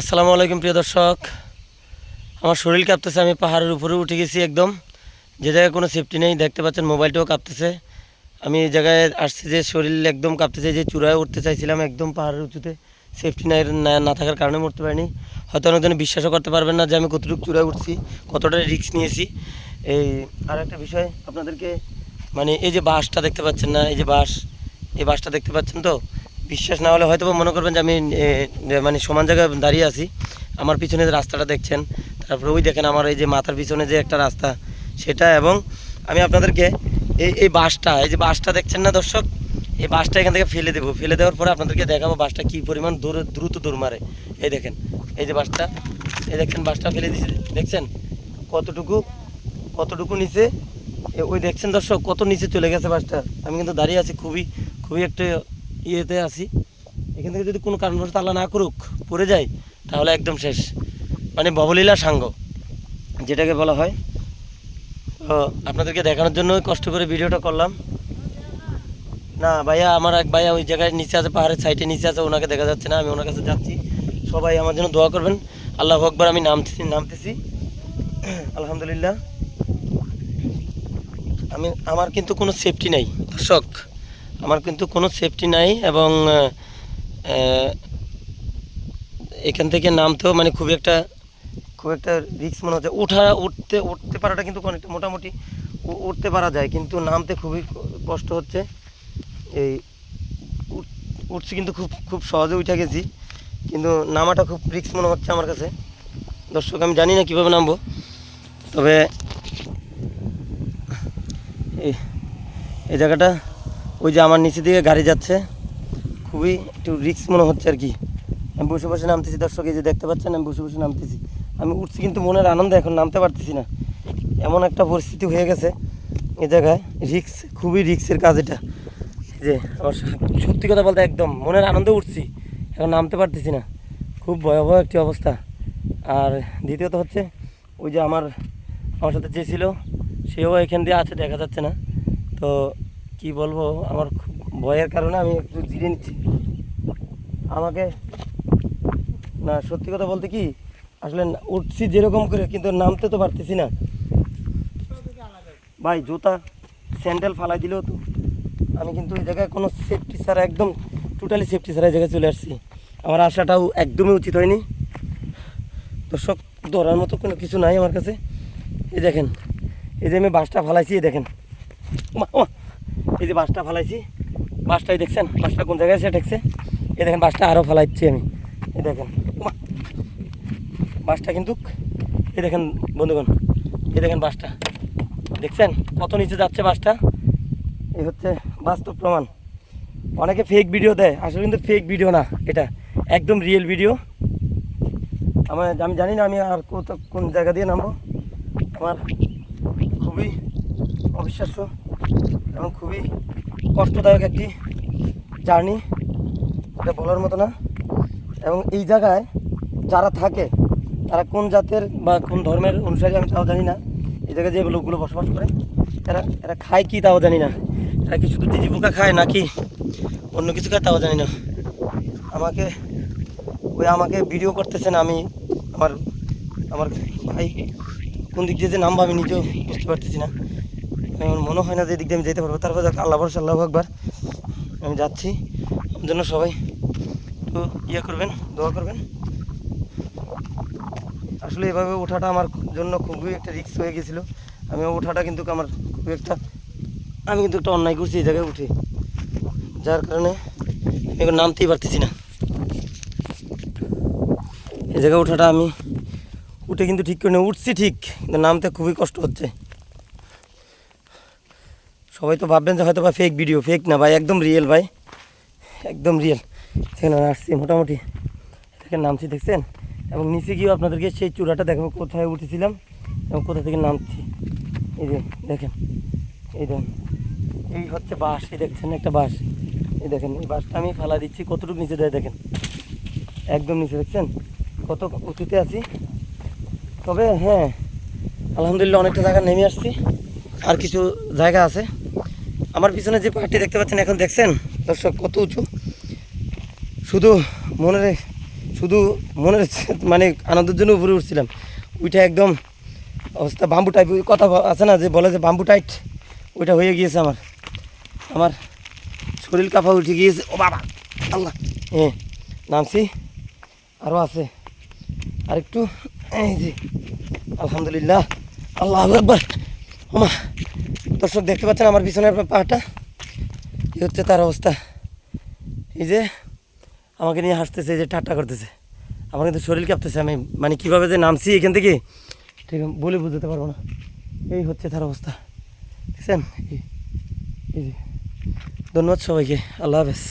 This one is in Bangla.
আসসালামু আলাইকুম, প্রিয় দর্শক। আমার শরীর কাঁপতেছে, আমি পাহাড়ের উপরে উঠে গেছি একদম। যে জায়গায় কোনো সেফটি নেই, দেখতে পাচ্ছেন মোবাইলটাও কাঁপতেছে। আমি এই জায়গায় আসছি যে শরীর একদম কাঁপতেছে, যে চূড়ায় উঠতে চাইছিলাম একদম পাহাড়ের উঁচুতে। সেফটি নাই, না থাকার কারণে মরতে পারিনি। হয়তো অনেকজন বিশ্বাসও করতে পারবেন না যে আমি কতটুকু চূড়ায় উঠছি, কতটা রিস্ক নিয়েছি। এই আর একটা বিষয় আপনাদেরকে মানে এই যে বাসটা দেখতে পাচ্ছেন না, এই যে বাস এই বাসটা দেখতে পাচ্ছেন তো? বিশ্বাস না হলে হয়তো মনে করবেন যে আমি মানে সমান জায়গায় দাঁড়িয়ে আছি। আমার পিছনে যে রাস্তাটা দেখছেন, তারপরে ওই দেখেন আমার এই যে মাথার পিছনে যে একটা রাস্তা, সেটা এবং আমি আপনাদেরকে এই এই বাসটা, এই যে বাসটা দেখছেন না দর্শক? এই বাসটা এখান থেকে ফেলে দেবো। ফেলে দেওয়ার পরে আপনাদেরকে দেখাবো বাসটা কী পরিমাণ দূরে, দ্রুত দৌড় মারে। এই দেখেন, এই যে বাসটা, এই দেখেন বাসটা ফেলে দিয়েছে দেখছেন? কতটুকু কতটুকু নিচে? ওই দেখছেন দর্শক, কত নিচে চলে গেছে বাসটা। আমি কিন্তু দাঁড়িয়ে আছি, খুবই খুবই একটা ইয়েতে আছি। এখান থেকে যদি কোনো কারণবশত আল্লাহ না করুক, পড়ে যায়, তাহলে একদম শেষ। মানে ববলীলা সাঙ্গ, যেটাকে বলা হয়। তো আপনাদেরকে দেখানোর জন্য কষ্ট করে ভিডিওটা করলাম। না, ভাইয়া, আমার এক ভাইয়া ওই জায়গায় নিচে আছে, পাহাড়ের সাইডে নিচে আছে, ওনাকে দেখা যাচ্ছে না, আমি ওনার কাছে যাচ্ছি। সবাই আমার জন্য দোয়া করবেন। আল্লাহ আকবার, আমি নামতেছি নামতেছি। আলহামদুলিল্লাহ। আমি, আমার কিন্তু কোনো সেফটি নেই, দর্শক। আমার কিন্তু কোনো সেফটি নাই এবং এখান থেকে নামতেও মানে খুব একটা খুব একটা রিস্ক মনে হচ্ছে। উঠা, উঠতে উঠতে পারাটা কিন্তু অনেকটা মোটামুটি উঠতে পারা যায়, কিন্তু নামতে খুবই কষ্ট হচ্ছে। এই, উঠ- উঠছি কিন্তু খুব খুব সহজে উঠে গেছি, কিন্তু নামাটা খুব রিক্স মনে হচ্ছে আমার কাছে। দর্শক, আমি জানি না কীভাবে নামবো, তবে এই জায়গাটা ওই যে আমার নিচে দিকে গাড়ি যাচ্ছে। খুবই একটু রিস্ক মনে হচ্ছে আর কি। আমি বসে বসে নামতেছি, দর্শক, এই যে দেখতে পাচ্ছেন, আমি বসে বসে নামতেছি। আমি উঠছি কিন্তু মনের আনন্দে, এখন নামতে পারতেছি না। এমন একটা পরিস্থিতি হয়ে গেছে এ জায়গায়। রিক্স খুবই রিক্সের কাজ এটা। যে আমার সত্যি কথা বলতে একদম মনের আনন্দে উঠছি, এখন নামতে পারতেছি না। খুব ভয়াবহ একটি অবস্থা। আর দ্বিতীয়ত হচ্ছে, ওই যে আমার আমার সাথে যে ছিল, সেও এখান দিয়ে আছে, দেখা যাচ্ছে না। তো কি বলব, আমার খুব ভয়ের কারণে আমি একটু জিরে নিচ্ছি। আমাকে, না, সত্যি কথা বলতে কি, আসলে উঠছি যেরকম করে, কিন্তু নামতে তো পারতেছি না। ভাই, জুতা, স্যান্ডেল ফালাই দিলেও তো। আমি কিন্তু এই জায়গায় কোনো সেফটি ছাড়া, একদম টোটালি সেফটি ছাড়া এই জায়গায় চলে আসছি। আমার আসাটাও একদমই উচিত হয়নি। দর্শক, ধরার মতো কোনো কিছু নাই আমার কাছে। এই দেখেন, এই যে আমি বাসটা ফালাইছি দেখেন। ওমা। এই যে বাসটা ফালাইছি, বাসটাই দেখছেন? বাসটা কোন জায়গায় এসে ঠেকছে? এই দেখেন, বাসটা আরও ফালাইছি আমি। এই দেখেন। বাসটা কিন্তু, এই দেখেন, বন্ধুগণ, এই দেখেন বাসটা। দেখছেন কত নিচে যাচ্ছে বাসটা? এই হচ্ছে বাস্তব প্রমাণ। অনেকে ফেক ভিডিও দেয়, আসলে কিন্তু ফেক ভিডিও না এটা, একদম রিয়েল ভিডিও আমার আমি জানি না আমি আর কোথা, কোন জায়গা দিয়ে নামবো। আমার খুবই অবিশ্বাস্য। এবং খুবই কষ্টদায়ক একটি জার্নি। এটা বলার মতো না। এবং এই জায়গায় যারা থাকে, তারা কোন জাতের বা কোন ধর্মের অনুসারী আমি তাও জানি না। এই জায়গায় যে লোকগুলো বসবাস করে, এরা এরা খায় কি তাও জানি না। এরা কি শুধু চিজি পোকা খায় নাকি অন্য কিছু খায় তাও জানি না। আমাকে, ওই আমাকে ভিডিও করতেছেন আমি, আমার আমার ভাই। কোন দিক দিয়ে যে নামবো আমি নিজেও বুঝতে পারতেছি না। আমার মনে হয় না যে এদিক দিয়ে আমি যেতে পারব। তারপর যাক, আল্লাহ ভরসা, আল্লাহ একবার আমি যাচ্ছি। ওর জন্য সবাই একটু ইয়ে করবেন, দোয়া করবেন। আসলে এভাবে ওঠাটা আমার জন্য খুবই একটা রিস্ক হয়ে গেছিল। আমি ওঠাটা কিন্তু আমার খুবই একটা আমি কিন্তু একটা অন্যায় করছি এই জায়গায় উঠে। যার কারণে আমি এখন নামতেই পারতেছি না। এই জায়গায় ওঠাটা আমি উঠে কিন্তু ঠিক করে উঠছি ঠিক, কিন্তু নামতে খুবই কষ্ট হচ্ছে। সবাই তো ভাববেন যে হয়তো বা ফেক ভিডিও ফেক না ভাই, একদম রিয়েল ভাই। একদম রিয়েল সেখানে আসছি মোটামুটি। থেকে নামছি, দেখছেন? এবং নিচে গিয়েও আপনাদেরকে সেই চূড়াটা দেখাবো, কোথায় উঠেছিলাম এবং কোথা থেকে নামছি। এই যে, দেখেন, এই দেখেন। এই হচ্ছে বাস এই দেখছেন একটা বাস এই দেখেন, এই বাসটা আমি ফালা দিচ্ছি, কতটুকু নিচে দেয় দেখেন। একদম নিচে, দেখছেন? কত উঁচুতে আছি। তবে হ্যাঁ আলহামদুলিল্লাহ অনেকটা জায়গা নেমে আসছি। আর কিছু জায়গা আছে। আমার পিছনে যে পাহাড়টি দেখতে পাচ্ছেন, এখন দেখছেন? দর্শক, কত উঁচু। শুধু মনের শুধু মনের মানে আনন্দের জন্য উপরে উঠছিলাম। ওইটা একদম অবস্থা বাম্বু টাইপ কথা আছে না, যে বলে যে বাম্বু টাইট ওইটা হয়ে গিয়েছে আমার। আমার শরীর কাঁপা উঠে গিয়েছে। ও বাবা, আল্লাহ। হ্যাঁ নামছি। আরও আছে। আরেকটু, এই যে, আলহামদুলিল্লাহ। আল্লাহ একবার ওমা দর্শক দেখতে পাচ্ছেন আমার পিছনের পাহাড়টা এই হচ্ছে তার অবস্থা। এই যে আমাকে নিয়ে হাসতেছে, এই যে ঠাট্টা করতেছে। আমার কিন্তু শরীর কাঁপতেছে, আমি মানে কীভাবে যে নামছি এখান থেকে ঠিক বলে বুঝতে পারব না। এই হচ্ছে তার অবস্থা। দেখছেন? এই যে। ধন্যবাদ সবাইকে। আল্লাহ হাফেজ।